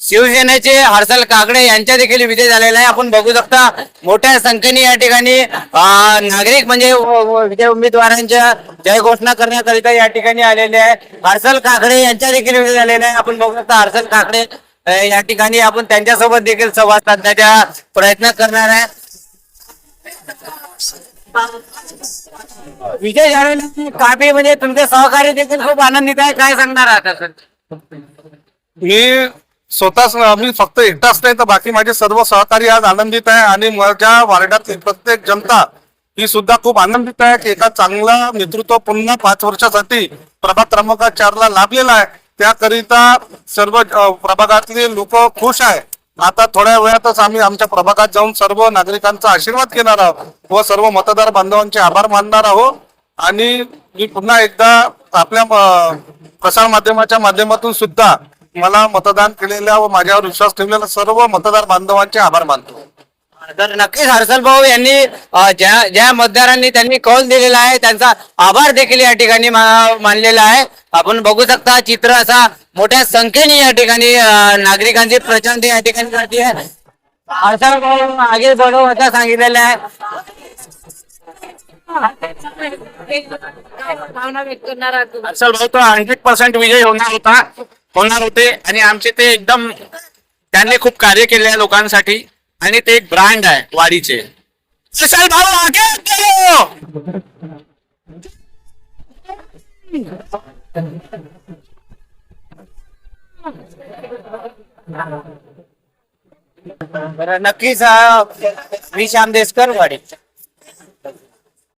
शिवसेनेचे हर्षल काकडे यांच्या देखील विजय झालेला आहे. आपण बघू शकता मोठ्या संख्येने या ठिकाणी नागरिक म्हणजे विजय उमेदवारांच्या जय घोषणा करण्याकरिता या ठिकाणी आलेले आहे. हर्षल काकडे यांच्या देखील विजय झालेला आहे. आपण बघू शकता हर्षल काकडे या ठिकाणी आपण त्यांच्यासोबत देखील संवाद साधण्याचा प्रयत्न करणार आहे. विजय झालेला काफी म्हणजे तुमचे सहकारी देखील खूप आनंदित आहे. काय सांगणार आहात सर? मी स्वतःच मी फक्त एकटाच नाही तर बाकी माझे सर्व सहकारी आज आनंदित आहे आणि माझ्या वार्डातली प्रत्येक जनता ही सुद्धा खूप आनंदित आहे की एका चांगला नेतृत्व पुन्हा पाच वर्षासाठी प्रभाग क्रमांक चारला लाभलेला आहे. त्याकरिता सर्व प्रभागातले लोक खुश आहे. आता थोड्या वेळातच आम्ही आमच्या प्रभागात जाऊन सर्व नागरिकांचा आशीर्वाद घेणार आहोत व सर्व मतदार बांधवांचे आभार मानणार आहोत. आणि मी पुन्हा एकदा आपल्या प्रसार माध्यमाच्या माध्यमातून सुद्धा मला मतदान केलेल्या व माझ्यावर विश्वास ठेवलेल्या सर्व मतदार बांधवांचे आभार मानतो. तर नक्कीच हर्षल भाऊ यांनी ज्या ज्या मतदारांनी त्यांनी कौल दिलेला आहे त्यांचा आभार देखील या ठिकाणी मानलेला आहे. आपण बघू शकता चित्र असा मोठ्या संख्येने या ठिकाणी नागरिकांची प्रचंड या ठिकाणी आहे. हर्षल भाऊ आगे बढो असं सांगितलेलं आहे. भावना व्यक्त करणार आहात तुम्ही? भाऊ तो हंड्रेड पर्सेंट विजय होणार होता. होणार होते. आणि आमचे ते एकदम त्यांनी खूप कार्य केले आहे लोकांसाठी. आणि ते एक ब्रँड आहे वाडीचे. असल भाऊ आगे बरं नक्कीच अ, मी श्याम देसकर वाडी.